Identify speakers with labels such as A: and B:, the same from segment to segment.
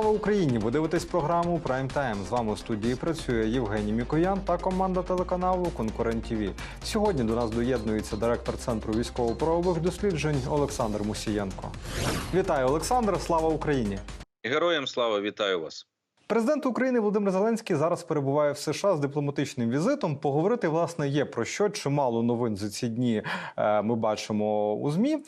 A: Слава Україні! Ви дивитесь програму Прайм Тайм. З вами у студії працює Євгеній Мікоян та команда телеканалу Конкурент ТВ. Сьогодні до нас доєднується директор центру військово-правових досліджень Олександр Мусієнко. Вітаю, Олександр! Слава Україні!
B: Героям слава, вітаю вас.
A: Президент України Володимир Зеленський зараз перебуває в США з дипломатичним візитом. Поговорити власне є про що. Чимало новин за ці дні е, ми бачимо у змі.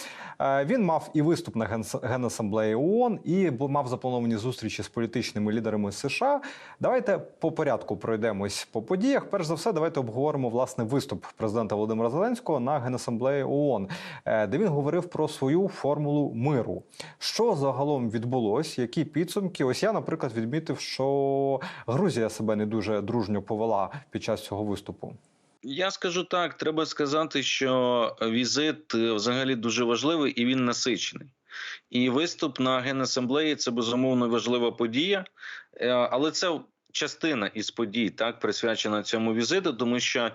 A: Е, він мав і виступ на Генасамблеї ООН, і мав заплановані зустрічі з політичними лідерами США. Давайте по порядку пройдемось по подіях. Перш за все, давайте обговоримо власне виступ президента Володимира Зеленського на Генасамблеї ООН, е, де він говорив про свою формулу миру. Що загалом відбулось? Які підсумки? Ось я, наприклад, відмітив, що Грузія себе не дуже дружньо повела під час цього виступу.
B: Я скажу так: треба сказати, що візит е, взагалі дуже важливий і він насичений. І виступ на генасамблеї це безумовно важлива подія, Е, але це частина із подій, так присвячена цьому візиту, тому що.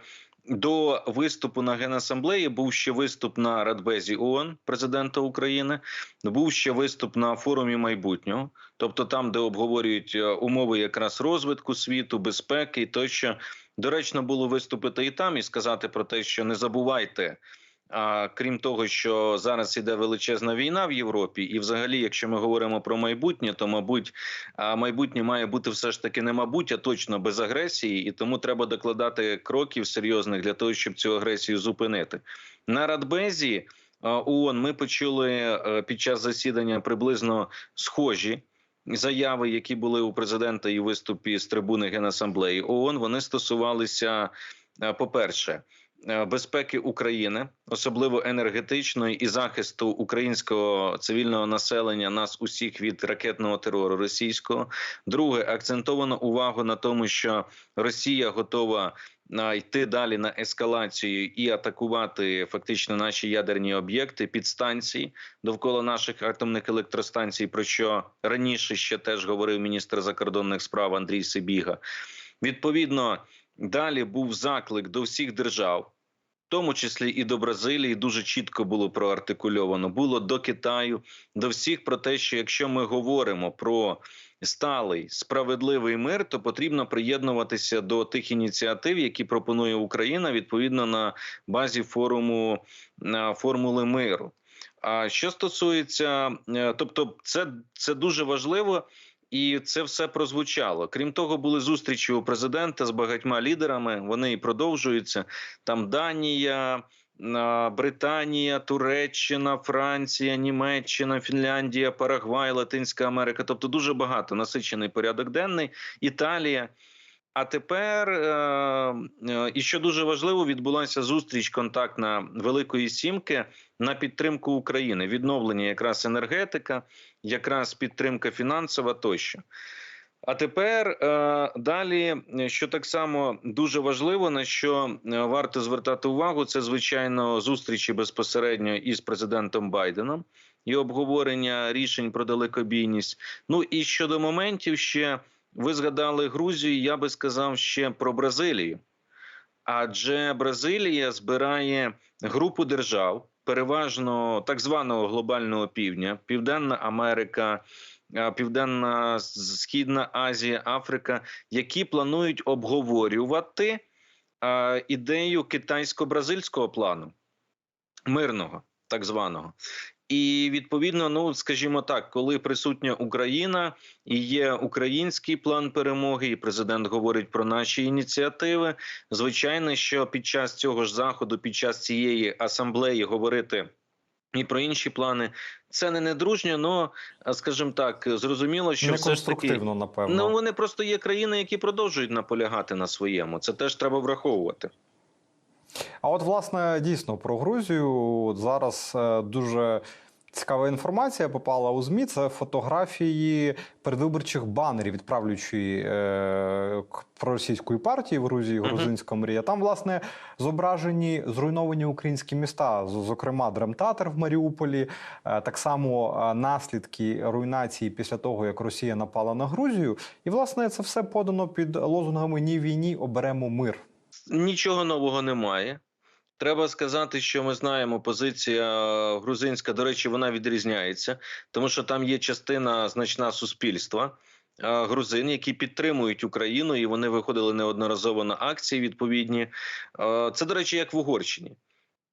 B: До виступу на генасамблеї був ще виступ на Радбезі ООН президента України. Був ще виступ на форумі майбутнього, тобто там, де обговорюють е, умови якраз розвитку світу, безпеки і тощо. Доречно було виступити і там і сказати про те, що не забувайте. А крім того, що зараз іде величезна війна в Європі, і взагалі, якщо ми говоримо про майбутнє, то мабуть, майбутнє має бути все ж таки не мабуть, а точно без агресії, і тому треба докладати кроків серйозних для того, щоб цю агресію зупинити. На Радбезі ООН ми почули е, під час засідання приблизно схожі заяви, які були у президента і виступі з трибуни Генасамблеї ООН, вони стосувалися, е, по-перше, е, безпеки України, особливо енергетичної і захисту українського цивільного населення, нас усіх від ракетного терору російського. Друге, акцентовано увагу на тому, що Росія готова йти далі на ескалацію і атакувати фактично наші ядерні об'єкти, підстанції довкола наших атомних електростанцій, про що раніше ще теж говорив міністр закордонних справ Андрій Сибіга. Відповідно, далі був заклик до всіх держав. В тому числі і до Бразилії дуже чітко було проартикульовано. Було до Китаю, до всіх про те, що якщо ми говоримо про сталий справедливий мир, то потрібно приєднуватися до тих ініціатив, які пропонує Україна відповідно на базі форуму на формули миру. А що стосується, е, тобто, це, це дуже важливо. І це все прозвучало. Крім того, були зустрічі у президента з багатьма лідерами. Вони і продовжуються. Там Данія, Британія, Туреччина, Франція, Німеччина, Фінляндія, Парагвай, Латинська Америка. Тобто дуже багато насичений порядок денний. Італія. А тепер, е, е, і що дуже важливо, відбулася зустріч контактна Великої Сімки на підтримку України, відновлення якраз енергетика, якраз підтримка фінансова тощо. А тепер е, далі, що так само дуже важливо, на що варто звертати увагу, це звичайно зустрічі безпосередньо із президентом Байденом і обговорення рішень про далекобійність. Ну і щодо моментів, ще ви згадали Грузію. Я би сказав ще про Бразилію, адже Бразилія збирає групу держав, переважно так званого глобального півдня, Південна Америка. Південна Східна Азія, Африка, які планують обговорювати ідею китайсько-бразильського плану мирного, так званого. І відповідно, ну скажімо так, коли присутня Україна і є український план перемоги, і президент говорить про наші ініціативи. Звичайно, що під час цього ж заходу, під час цієї асамблеї, говорити і про інші плани, це не недружньо, але скажімо так, зрозуміло, що все ж таки
A: напевно.
B: ну вони просто є країни, які продовжують наполягати на своєму. Це теж треба враховувати.
A: А от, власне, дійсно про Грузію от зараз е, дуже цікава інформація попала у ЗМІ. Це фотографії передвиборчих банерів від е, проросійської партії в Грузії. Грузинська мрія. Там, власне, зображені зруйновані українські міста, зокрема, Драмтатор в Маріуполі. Е, так само е, наслідки руйнації після того, як Росія напала на Грузію. І, власне, це все подано під лозунгами Ні війні, оберемо мир.
B: Нічого нового немає. Треба сказати, що ми знаємо, позиція грузинська, до речі, вона відрізняється, тому що там є частина значна суспільства е, грузин, які підтримують Україну, і вони виходили неодноразово на акції відповідні. Е, Це, до речі, як в Угорщині,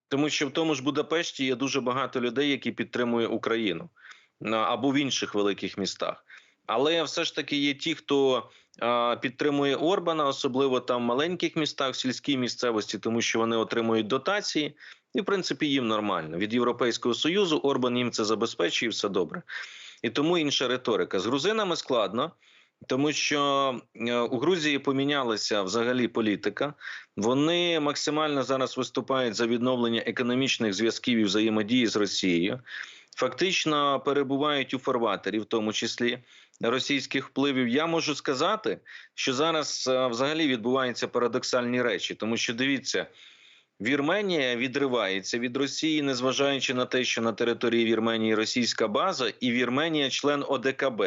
B: тому що в тому ж Будапешті є дуже багато людей, які підтримують Україну або в інших великих містах. Але все ж таки є ті, хто підтримує Орбана, особливо там в маленьких містах, в сільській місцевості, тому що вони отримують дотації, і в принципі їм нормально від Європейського союзу. Орбан їм це забезпечує, і все добре. І тому інша риторика з грузинами складно. Тому що е, у Грузії помінялася взагалі політика. Вони максимально зараз виступають за відновлення економічних зв'язків і взаємодії з Росією. Фактично перебувають у фарватері, в тому числі російських впливів. Я можу сказати, що зараз е, взагалі відбуваються парадоксальні речі, тому що дивіться. Вірменія відривається від Росії, незважаючи на те, що на території Вірменії російська база, і Вірменія член ОДКБ,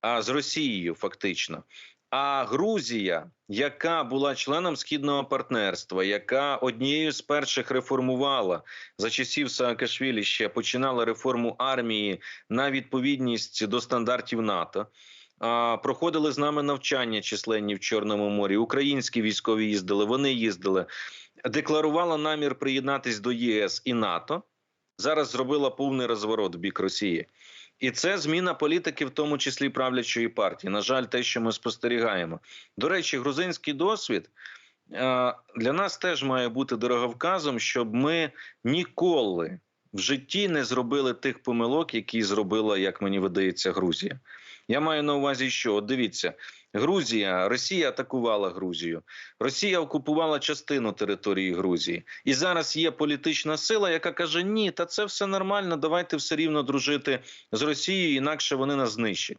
B: а з Росією фактично. А Грузія, яка була членом східного партнерства, яка однією з перших реформувала за часів Саакашвілі ще починала реформу армії на відповідність до стандартів НАТО. Проходили з нами навчання численні в Чорному морі. Українські військові їздили, вони їздили. Декларувала намір приєднатись до ЄС і НАТО. Зараз зробила повний розворот в бік Росії. І це зміна політики, в тому числі правлячої партії. На жаль, те, що ми спостерігаємо. До речі, грузинський досвід е, для нас теж має бути дороговказом, щоб ми ніколи в житті не зробили тих помилок, які зробила, як мені видається, Грузія. Я маю на увазі, що От дивіться, Грузія, Росія атакувала Грузію, Росія окупувала частину території Грузії, і зараз є політична сила, яка каже: Ні, та це все нормально. Давайте все рівно дружити з Росією, інакше вони нас знищать.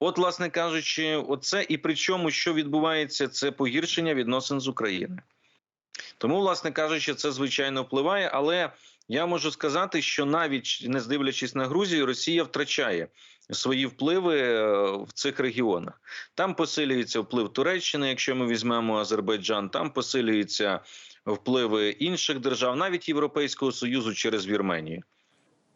B: От, власне кажучи, оце і причому, що відбувається, це погіршення відносин з Україною. Тому, власне кажучи, це звичайно впливає, але я можу сказати, що навіть не здивлячись на Грузію, Росія втрачає свої впливи е, в цих регіонах. Там посилюється вплив Туреччини, якщо ми візьмемо Азербайджан, там посилюються впливи інших держав, навіть Європейського союзу через Вірменію.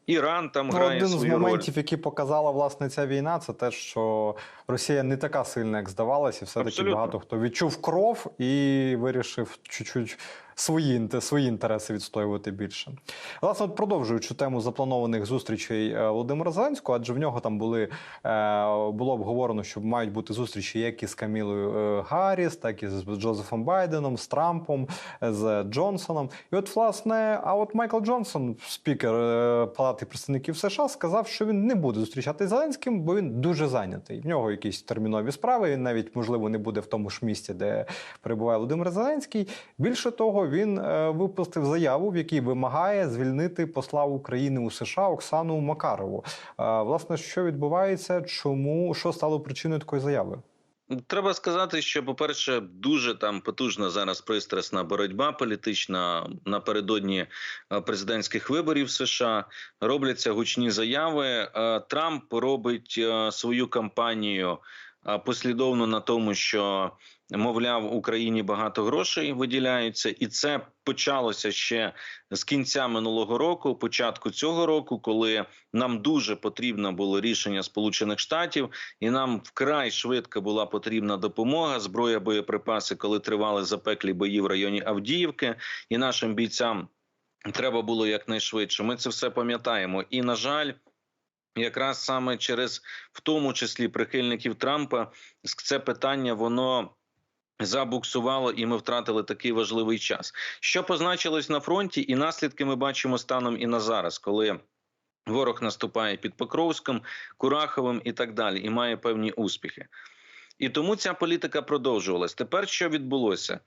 B: Іран там
A: Ну,
B: грає
A: один з
B: свою роль.
A: моментів, які показала власне ця війна, це те, що Росія не така сильна, як здавалося, і все-таки
B: Абсолютно.
A: багато хто відчув кров і вирішив чуть-чуть свої, свої інтереси відстоювати більше. Власне, от продовжуючи тему запланованих зустрічей е, Володимира Зеленського, адже в нього там були е, було обговорено, що мають бути зустрічі як із Камілою е, Гарріс, так і з Джозефом Байденом, з Трампом, з Джонсоном. І от, власне, а от Майкл Джонсон, спікер Палати представників США, сказав, що він не буде зустрічати Зеленським, бо він дуже зайнятий. В нього якісь термінові справи. Він навіть можливо не буде в тому ж місці, де перебуває Володимир Зеленський. Більше того, він е, випустив заяву, в якій вимагає звільнити посла України у США Оксану Макарову. Е, Власне, що відбувається, чому що стало причиною такої заяви?
B: Треба сказати, що, по-перше, дуже там потужна зараз пристрасна боротьба політична напередодні е, президентських виборів США. Робляться гучні заяви. Трамп робить свою кампанію послідовно на тому, що мовляв Україні багато грошей виділяються, і це почалося ще з кінця минулого року, початку цього року, коли нам дуже потрібно було рішення Сполучених Штатів і нам вкрай швидко була потрібна допомога, зброя, боєприпаси, коли тривали запеклі бої в районі Авдіївки, і нашим бійцям треба було якнайшвидше. Ми це все пам'ятаємо. І на жаль. Якраз саме через в тому числі прихильників Трампа це питання воно забуксувало, і ми втратили такий важливий час. Що позначилось на фронті, і наслідки ми бачимо станом і на зараз, коли ворог наступає під Покровськом, Кураховим і так далі, і має певні успіхи. І тому ця політика продовжувалась. Тепер що відбулося?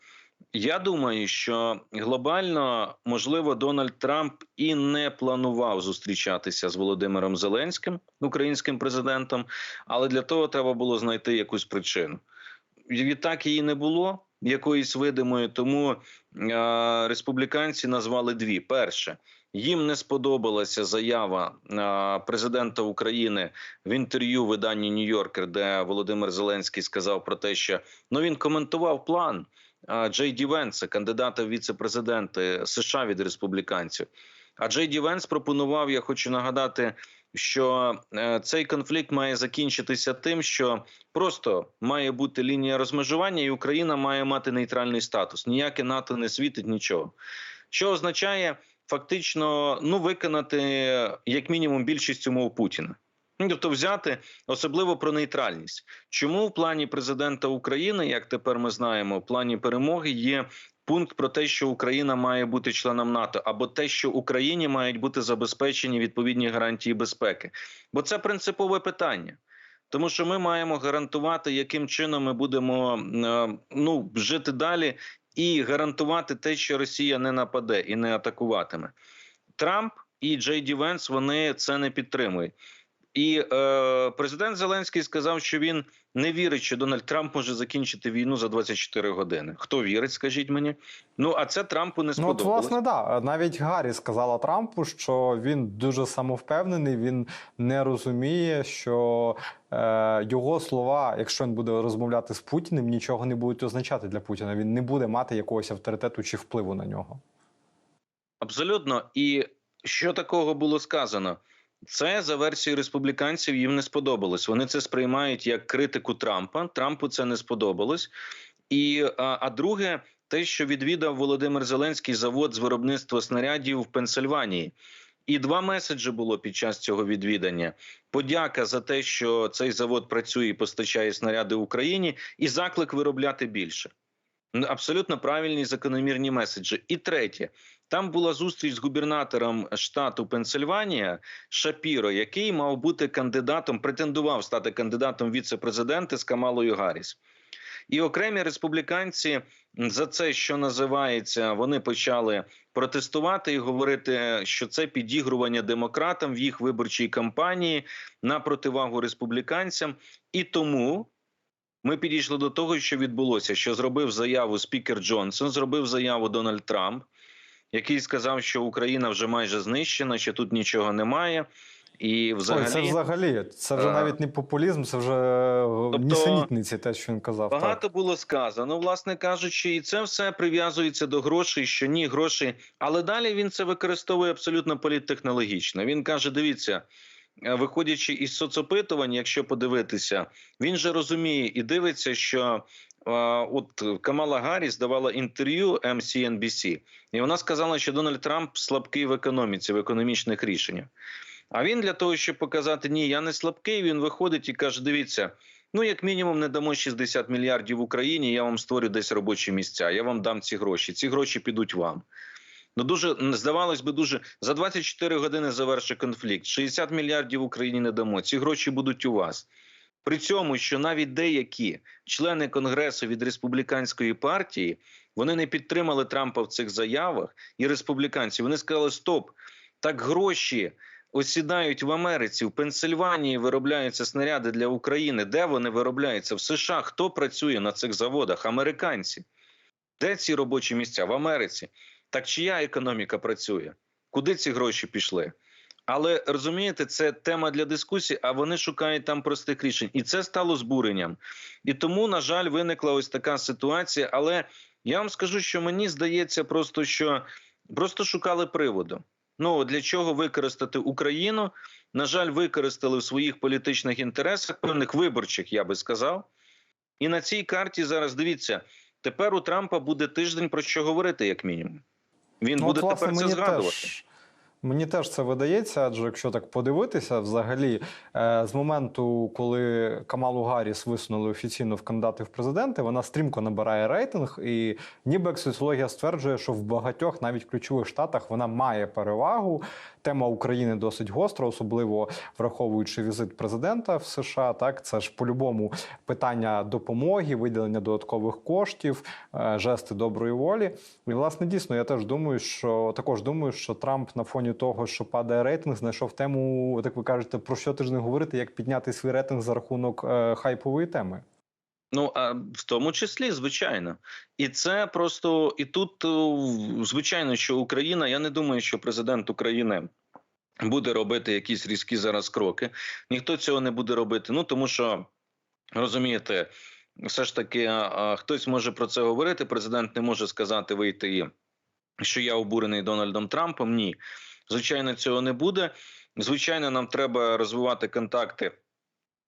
B: Я думаю, що глобально можливо Дональд Трамп і не планував зустрічатися з Володимиром Зеленським, українським президентом, але для того треба було знайти якусь причину. Відтак її не було якоїсь видимої, тому е, республіканці назвали дві: перше. Їм не сподобалася заява е, президента України в інтерв'ю виданні Нью-Йоркер, де Володимир Зеленський сказав про те, що ну він коментував план Джей Ді Венса, кандидата в віце-президенти США від республіканців. А Джей Ді Венс пропонував, я хочу нагадати, що е, цей конфлікт має закінчитися тим, що просто має бути лінія розмежування, і Україна має мати нейтральний статус. Ніяке НАТО не світить нічого. Що означає фактично ну виконати як мінімум більшість умов Путіна. Тобто взяти особливо про нейтральність. Чому в плані президента України, як тепер ми знаємо, в плані перемоги є пункт про те, що Україна має бути членом НАТО, або те, що Україні мають бути забезпечені відповідні гарантії безпеки, бо це принципове питання. Тому що ми маємо гарантувати, яким чином ми будемо е, ну жити далі, і гарантувати те, що Росія не нападе і не атакуватиме. Трамп і Джей Ді Венс вони це не підтримують. І е, президент Зеленський сказав, що він не вірить, що Дональд Трамп може закінчити війну за 24 години. Хто вірить, скажіть мені? Ну а це Трампу не
A: Ну, от, власне, да. Навіть Гаррі сказала Трампу, що він дуже самовпевнений, він не розуміє, що е, його слова, якщо він буде розмовляти з Путіним, нічого не будуть означати для Путіна. Він не буде мати якогось авторитету чи впливу на нього.
B: Абсолютно. І що такого було сказано? Це за версією республіканців їм не сподобалось. Вони це сприймають як критику Трампа. Трампу це не сподобалось. І а, а друге, те, що відвідав Володимир Зеленський завод з виробництва снарядів в Пенсильванії. І два меседжі було під час цього відвідання: подяка за те, що цей завод працює і постачає снаряди Україні, і заклик виробляти більше. Абсолютно правильні закономірні меседжі. І третє, там була зустріч з губернатором штату Пенсильванія Шапіро, який мав бути кандидатом, претендував стати кандидатом віце-президента з Камалою Гарріс. І окремі республіканці за це, що називається, вони почали протестувати і говорити, що це підігрування демократам в їх виборчій кампанії на противагу республіканцям, і тому ми підійшли до того, що відбулося, що зробив заяву спікер Джонсон, зробив заяву Дональд Трамп, який сказав, що Україна вже майже знищена, що тут нічого немає. І взагалі,
A: Ой, це взагалі, це вже
B: А.
A: навіть не популізм, це вже
B: Тобто,
A: нісенітниці, те, що він казав.
B: багато
A: Так.
B: було сказано, власне кажучи, і це все прив'язується до грошей, що ні, гроші. Але далі він це використовує абсолютно політтехнологічно. Він каже: дивіться. е, Виходячи із соцопитувань, якщо подивитися, він же розуміє і дивиться, що е, от Камала Гарріс давала інтерв'ю MSNBC, і вона сказала, що Дональд Трамп слабкий в економіці, в економічних рішеннях. А він для того, щоб показати, ні, я не слабкий, він виходить і каже: дивіться, ну як мінімум не дамо 60 мільярдів Україні, я вам створю десь робочі місця, я вам дам ці гроші. Ці гроші підуть вам. Ну дуже здавалось би, дуже за 24 години завершить конфлікт. 60 мільярдів Україні не дамо. Ці гроші будуть у вас. При цьому, що навіть деякі члени конгресу від республіканської партії вони не підтримали Трампа в цих заявах і республіканці. Вони сказали: Стоп, так гроші осідають в Америці, в Пенсильванії виробляються снаряди для України. Де вони виробляються? В США хто працює на цих заводах? Американці. Де ці робочі місця? В Америці. Так чия економіка працює? Куди ці гроші пішли? Але розумієте, це тема для дискусії, а вони шукають там простих рішень, і це стало збуренням. І тому, на жаль, виникла ось така ситуація. Але я вам скажу, що мені здається, просто що просто шукали приводу. Ну для чого використати Україну? На жаль, використали в своїх політичних інтересах, певних виборчих, я би сказав. І на цій карті зараз дивіться, тепер у Трампа буде тиждень про що говорити, як мінімум. Він
A: Ну,
B: буде
A: от, власне,
B: тепер це згадувати.
A: Теж, мені теж це видається, адже якщо так подивитися, взагалі, е, з моменту, коли Камалу Гарріс висунули офіційно в кандидати в президенти, вона стрімко набирає рейтинг, і ніби соціологія стверджує, що в багатьох, навіть ключових штатах, вона має перевагу. Тема України досить гостра, особливо враховуючи візит президента в США. Так, це ж по-любому питання допомоги, виділення додаткових коштів, е, жести доброї волі. І власне дійсно я теж думаю, що також думаю, що Трамп на фоні того, що падає рейтинг, знайшов тему, так ви кажете, про що тиждень говорити, як підняти свій рейтинг за рахунок е, хайпової теми.
B: Ну а в тому числі, звичайно, і це просто і тут е, звичайно, що Україна. Я не думаю, що президент України буде робити якісь різкі зараз кроки. Ніхто цього не буде робити. Ну тому що розумієте, все ж таки хтось може про це говорити. Президент не може сказати вийти що я обурений Дональдом Трампом. Ні, звичайно, цього не буде. Звичайно, нам треба розвивати контакти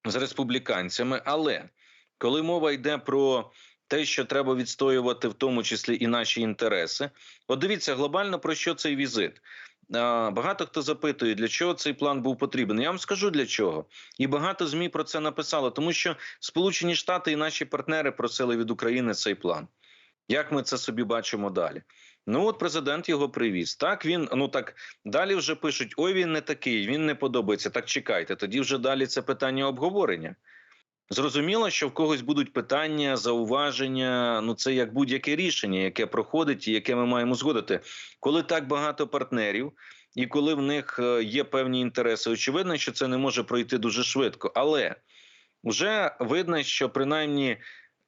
B: з республіканцями, але коли мова йде про те, що треба відстоювати, в тому числі і наші інтереси, от дивіться глобально про що цей візит. Багато хто запитує, для чого цей план був потрібен. Я вам скажу для чого, і багато змі про це написало, тому що Сполучені Штати і наші партнери просили від України цей план. Як ми це собі бачимо далі? Ну от президент його привіз. Так він ну так далі вже пишуть: ой, він не такий, він не подобається. Так чекайте. Тоді вже далі це питання обговорення. Зрозуміло, що в когось будуть питання, зауваження. Ну це як будь-яке рішення, яке проходить і яке ми маємо згодити. Коли так багато партнерів, і коли в них е, є певні інтереси, очевидно, що це не може пройти дуже швидко. Але вже видно, що принаймні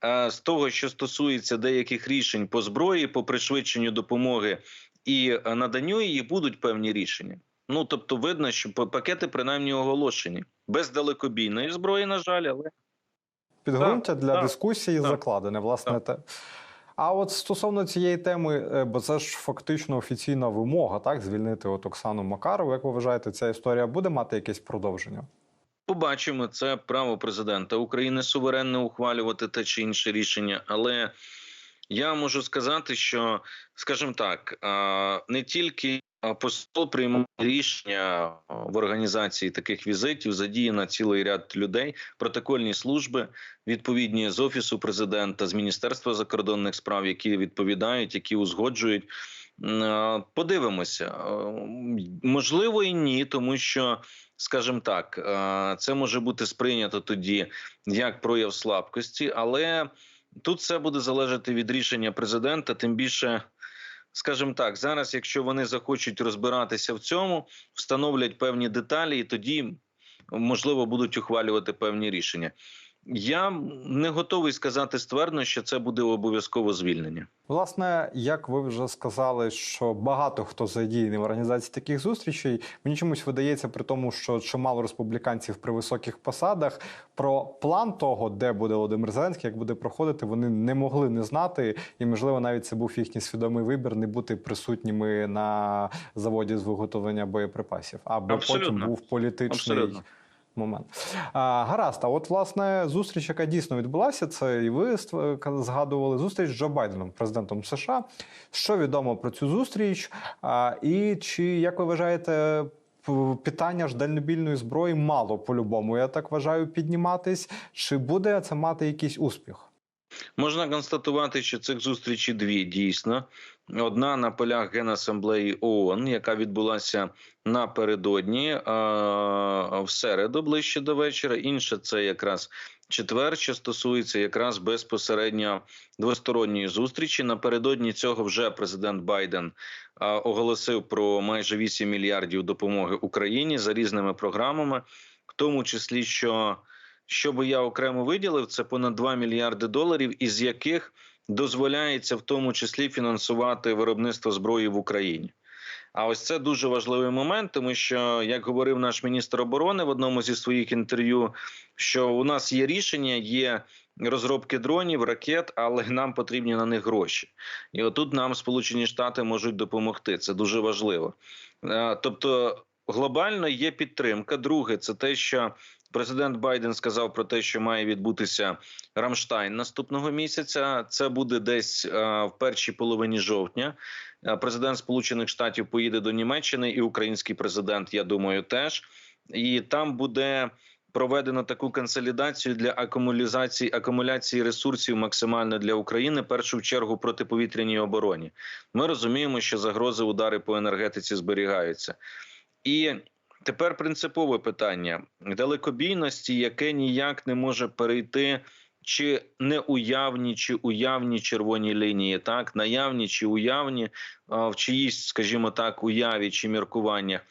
B: е, з того, що стосується деяких рішень по зброї, по пришвидшенню допомоги і е, наданню її, будуть певні рішення. Ну тобто, видно, що па- пакети принаймні оголошені без далекобійної зброї, на жаль, але
A: Підґрунтя
B: Так,
A: для
B: так,
A: дискусії
B: так.
A: закладене, власне, те. А от стосовно цієї теми, е, бо це ж фактично офіційна вимога, так, звільнити от Оксану Макарову. Як ви вважаєте, ця історія буде мати якесь продовження?
B: Побачимо, це право президента України суверенно ухвалювати те чи інше рішення. Але я можу сказати, що, скажімо так, не тільки посол приймає рішення в організації таких візитів, задіяно цілий ряд людей, протокольні служби відповідні з офісу президента, з міністерства закордонних справ, які відповідають, які узгоджують. Подивимося, можливо, і ні, тому що скажімо так, це може бути сприйнято тоді як прояв слабкості, але тут все буде залежати від рішення президента. Тим більше, скажімо так, зараз, якщо вони захочуть розбиратися в цьому, встановлять певні деталі, і тоді можливо будуть ухвалювати певні рішення. Я не готовий сказати ствердно, що це буде обов'язково звільнення.
A: Власне, як ви вже сказали, що багато хто задіяний в організації таких зустрічей, мені чомусь видається, при тому, що чимало республіканців при високих посадах про план того, де буде Володимир Зеленський, як буде проходити, вони не могли не знати, і можливо навіть це був їхній свідомий вибір не бути присутніми на заводі з виготовлення боєприпасів, аби
B: Абсолютно.
A: потім був політичний.
B: Абсолютно.
A: Момент а, гаразд. А от власне зустріч, яка дійсно відбулася, це і ви згадували зустріч з Джо Байденом, президентом США. Що відомо про цю зустріч? А, і чи як ви вважаєте, питання ж дальнобільної зброї мало по-любому? Я так вважаю підніматись. Чи буде це мати якийсь успіх?
B: Можна констатувати, що цих зустрічей дві дійсно. Одна на полях Генасамблеї ООН, яка відбулася напередодні в середу, ближче до вечора. Інша це якраз четвер, що стосується якраз безпосередньо двосторонньої зустрічі. Напередодні цього вже президент Байден оголосив про майже 8 мільярдів допомоги Україні за різними програмами, в тому числі що. Що би я окремо виділив, це понад 2 мільярди доларів, із яких дозволяється в тому числі фінансувати виробництво зброї в Україні. А ось це дуже важливий момент, тому що, як говорив наш міністр оборони в одному зі своїх інтерв'ю, що у нас є рішення, є розробки дронів, ракет, але нам потрібні на них гроші. І отут нам Сполучені Штати можуть допомогти. Це дуже важливо. Е, Тобто, глобально є підтримка. Друге, це те, що Президент Байден сказав про те, що має відбутися Рамштайн наступного місяця. Це буде десь е, в першій половині жовтня. Е, Президент Сполучених Штатів поїде до Німеччини, і український президент, я думаю, теж. І там буде проведено таку консолідацію для акумуляції акумуляції ресурсів максимально для України. Першу чергу протиповітряній обороні. Ми розуміємо, що загрози удари по енергетиці зберігаються. І Тепер принципове питання далекобійності, яке ніяк не може перейти чи неуявні, чи уявні червоні лінії, так наявні чи уявні в чиїсь, скажімо так, уяві чи міркуваннях.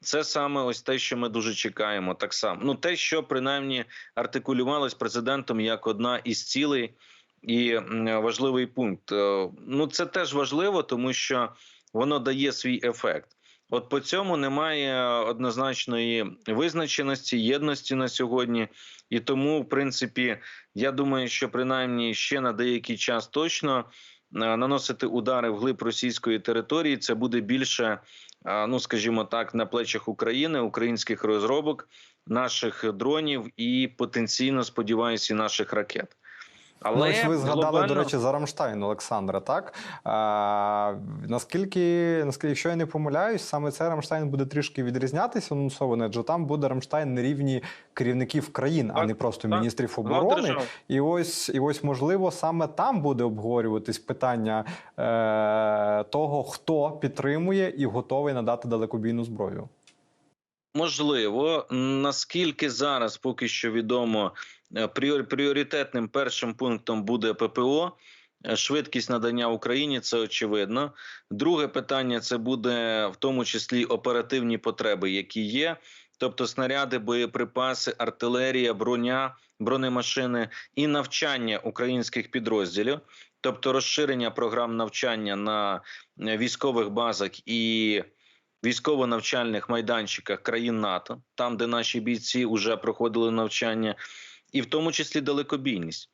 B: Це саме ось те, що ми дуже чекаємо. Так само, ну те, що принаймні артикулювалось президентом як одна із цілей, і важливий пункт. Е, Ну це теж важливо, тому що воно дає свій ефект. От по цьому немає однозначної визначеності, єдності на сьогодні. І тому, в принципі, я думаю, що принаймні ще на деякий час точно е, наносити удари вглиб російської території це буде більше, е, ну скажімо так, на плечах України, українських розробок, наших дронів і потенційно сподіваюся, наших ракет.
A: Але ну, ось ви згадали,
B: глобально...
A: до речі, за Рамштайн, Олександра. Так а, наскільки, наскільки, якщо я не помиляюсь, саме цей Рамштайн буде трішки відрізнятися анонсований, адже там буде Рамштайн на рівні керівників країн,
B: так,
A: а не просто
B: так,
A: міністрів оборони. І ось, і ось, можливо, саме там буде обговорюватись питання е, того, хто підтримує і готовий надати далекобійну зброю.
B: Можливо, наскільки зараз поки що відомо, пріоритетним першим пунктом буде ППО. Е, швидкість надання Україні це очевидно. Друге питання це буде в тому числі оперативні потреби, які є, тобто снаряди, боєприпаси, артилерія, броня, бронемашини і навчання українських підрозділів, тобто розширення програм навчання на е, військових базах і військово-навчальних майданчиках країн НАТО, там де наші бійці вже проходили навчання, і в тому числі далекобійність.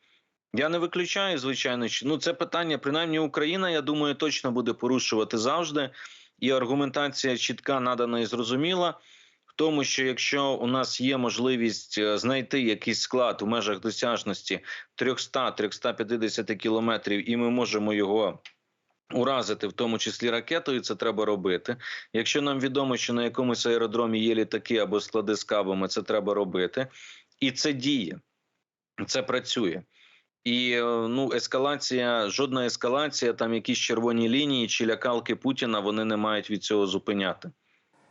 B: Я не виключаю, звичайно, ну це питання, принаймні Україна, я думаю, точно буде порушувати завжди. І аргументація чітка надана і зрозуміла. В тому, що якщо у нас є можливість е, знайти якийсь склад у межах досяжності 300-350 кілометрів, і ми можемо його уразити, в тому числі ракетою, це треба робити. Якщо нам відомо, що на якомусь аеродромі є літаки або склади з кабами, це треба робити, і це діє, це працює. І ну, ескалація, жодна ескалація, там якісь червоні лінії чи лякалки Путіна, вони не мають від цього зупиняти.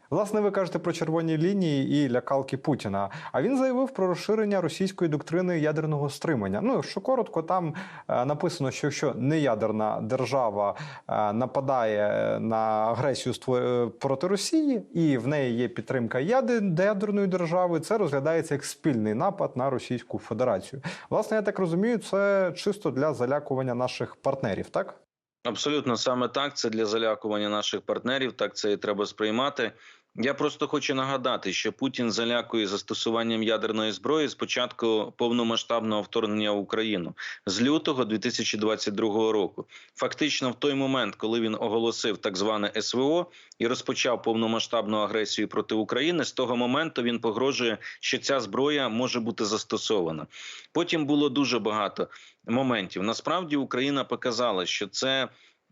A: Власне, ви кажете про червоні лінії і лякалки Путіна. А він заявив про розширення російської доктрини ядерного стримання. Ну що коротко, там е, написано, що якщо неядерна держава е, нападає на агресію е, проти Росії, і в неї є підтримка ядерної держави, це розглядається як спільний напад на Російську Федерацію. Власне, я так розумію, це чисто для залякування наших партнерів, так?
B: Абсолютно саме так. Це для залякування наших партнерів. Так це і треба сприймати. Я просто хочу нагадати, що Путін залякує застосуванням ядерної зброї з початку повномасштабного вторгнення в Україну з лютого 2022 року. Фактично, в той момент, коли він оголосив так зване СВО і розпочав повномасштабну агресію проти України, з того моменту він погрожує, що ця зброя може бути застосована. Потім було дуже багато моментів. Насправді Україна показала, що це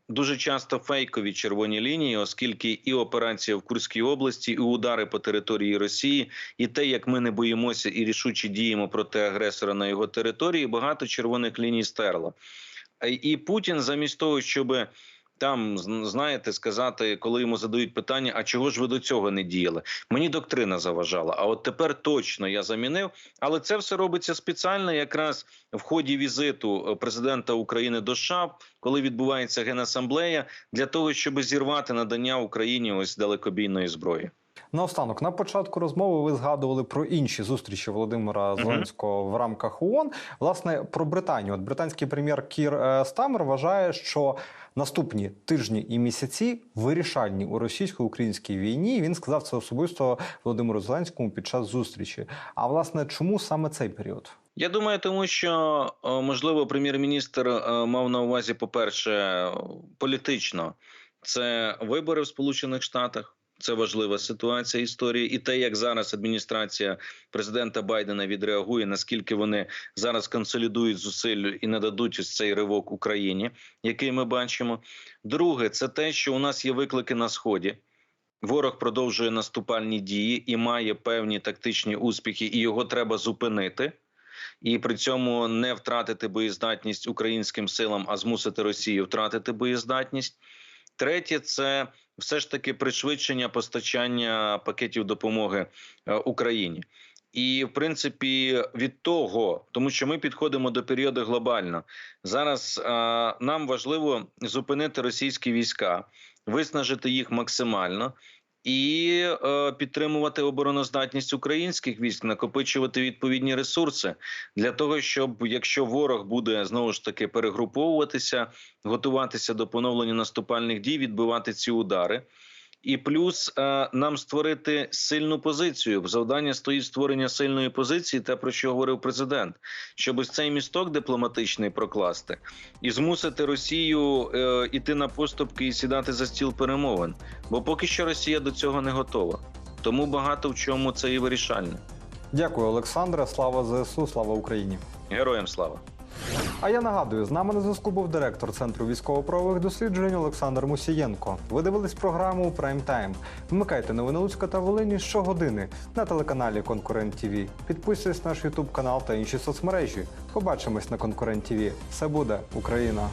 B: дуже часто фейкові червоні лінії, оскільки і операція в Курській області, і удари по території Росії, і те, як ми не боїмося і рішуче діємо проти агресора на його території, багато червоних ліній стерло. І Путін, замість того, щоби там знаєте, сказати, коли йому задають питання: а чого ж ви до цього не діяли? Мені доктрина заважала. А от тепер точно я замінив. Але це все робиться спеціально, якраз в ході візиту е, президента України до США, коли відбувається генасамблея, для того, щоб зірвати надання Україні ось далекобійної зброї.
A: Наостанок, на початку розмови ви згадували про інші зустрічі Володимира Зеленського в рамках ООН. Власне про Британію. От британський прем'єр Кір е, Стамер вважає, що наступні тижні і місяці вирішальні у російсько-українській війні. Він сказав це особисто Володимиру Зеленському під час зустрічі. А власне, чому саме цей період?
B: Я думаю, тому що е, можливо прем'єр-міністр е, мав на увазі, по перше, політично це вибори в Сполучених Штатах. Це важлива ситуація історії, і те, як зараз адміністрація президента Байдена відреагує, наскільки вони зараз консолідують зусиль і нададуть ось цей ривок Україні, який ми бачимо. Друге, це те, що у нас є виклики на сході. Ворог продовжує наступальні дії і має певні тактичні успіхи, і його треба зупинити. І при цьому не втратити боєздатність українським силам, а змусити Росію втратити боєздатність. Третє це все ж таки пришвидшення постачання пакетів допомоги е, Україні. І в принципі від того, тому що ми підходимо до періоду глобально зараз. Е, нам важливо зупинити російські війська, виснажити їх максимально і е, підтримувати обороноздатність українських військ, накопичувати відповідні ресурси для того, щоб якщо ворог буде знову ж таки перегруповуватися, готуватися до поновлення наступальних дій, відбивати ці удари. І плюс е, нам створити сильну позицію. Завдання стоїть створення сильної позиції, те про що говорив президент, щоб ось цей місток дипломатичний прокласти і змусити Росію е, іти на поступки і сідати за стіл перемовин. Бо поки що Росія до цього не готова. Тому багато в чому це і вирішальне.
A: Дякую, Олександре. Слава ЗСУ, слава Україні.
B: Героям слава!
A: А я нагадую, з нами на зв'язку був директор Центру військово-правових досліджень Олександр Мусієнко. Ви дивились програму Прайм Тайм. Вмикайте новини Луцька та Волині щогодини на телеканалі Конкурент ТВ. Підписуйтесь на наш Ютуб канал та інші соцмережі. Побачимось на Конкурент ТВ. Все буде Україна!